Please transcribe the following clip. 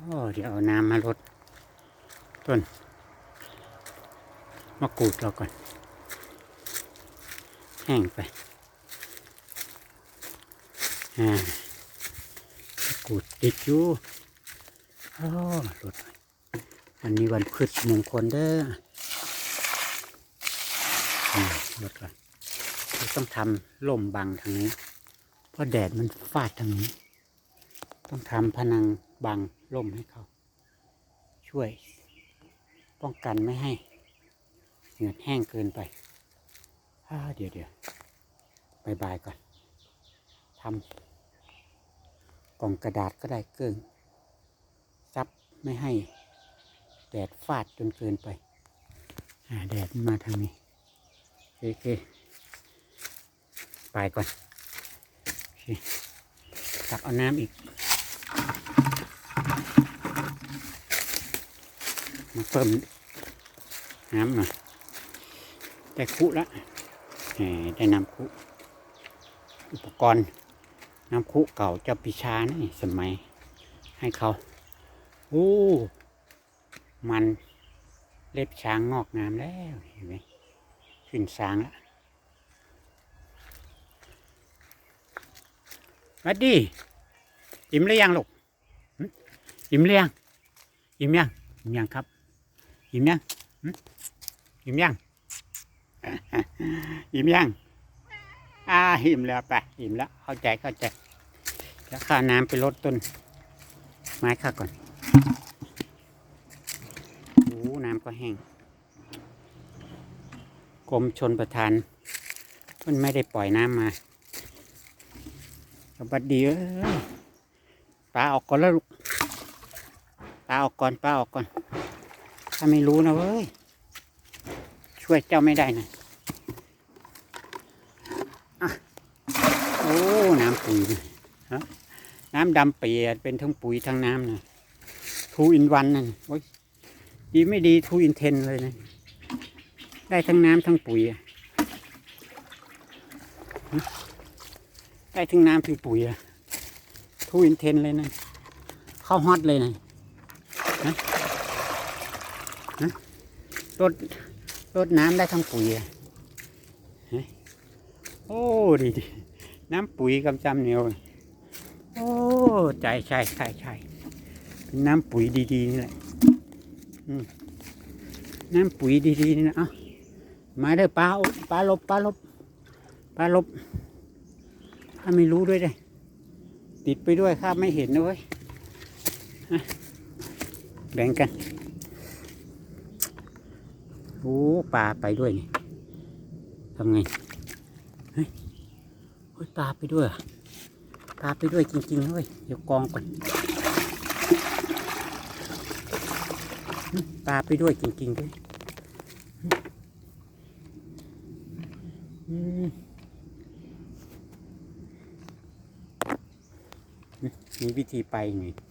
โอ้เดี๋ยวเอาน้ำมาลดต้นมะกรูดเราก่อน แห้งไปอ่ามะกรูดติดอยู่โอ้ลดวันนี้วันพฤหัสมงคลเด้อลดก่อนต้องทำล่มบังทางนี้ เพราะแดดมันฟาดทางนี้ ต้องทำพนังบัง ล่มให้เขา ช่วยป้องกันไม่ให้เหงื่อแห้งเกินไปอ่าเดี๋ยวเดี๋ยวบายบายก่อนทำกล่องกระดาษก็ได้เกิงซับไม่ให้แดดฟาดจนเกินไปแดดมาทางนี้โอเคไปก่อนโอเคตักเอาน้ำอีก มาเพิ่มน้ำหน่อยได้คุละได้น้ำคุ อุปกรณ์น้ำคุเก่าเจ้าปิชานี่สมัยให้เขาโอ้มันเล็บช้างงอกงามแล้วเห็นไหมขึ้นช้างแล้วสวัสดี อิ่มหรือยังลูกอิ่มหรือยังอิ่มยังอิ่มยังครับ อิ่มยังหึอิ่มยังอิ่มยังอ่าอิ่มแล้วไปอิ่มแล้วเข้าใจเข้าใจแล้วข้าน้ำไปลดต้น ไม้ข้าก่อนโอ้น้ำก็แห้งกรมชนประทานมันไม่ได้ปล่อยน้ำมาสวัสดีเอ้ยปลาออกก่อนแล้วลูกปลาออกก่อนปลาออกก่อน ถ้าไม่รู้นะเว้ย ช่วยเจ้าไม่ได้นะอะโอ้ น้ำปุ๋ยนะฮะน้ำดำเปียดเป็นทั้งปุ๋ยทั้งน้ำนะทูอินวันนั่นโอ้ยดีไม่ดีทูอินเทนเลยนะ ได้ทั้งน้ำทั้งปุ๋ยอะได้ทั้งน้ำทั้งปุ๋ยอะทูอินเทนเลยนะ เข้าฮอตเลยนะ รดรดน้ำได้ทั้งปุ๋ยโอ้ดีดีน้ำปุ๋ยกำจำเหนียวโอ้ใจใช่ใช่ใช่เป็นน้ำปุ๋ยดีๆนี่แหละน้ำปุ๋ยดีๆนี่นะเอะมาเด้อปลาปลาลบปลาลบปลาลบถ้าไม่รู้ด้วยเลยติดไปด้วยข้าไม่เห็นนะเว้ยแบ่งกัน โอ้ปลาไปด้วยนี่ทำไงเฮ้ยปลาไปด้วยปลาไปด้วยจริงๆเลยเดี๋ยวกองก่อนปลาไปด้วยจริงๆด้วยมีวิธีไปไง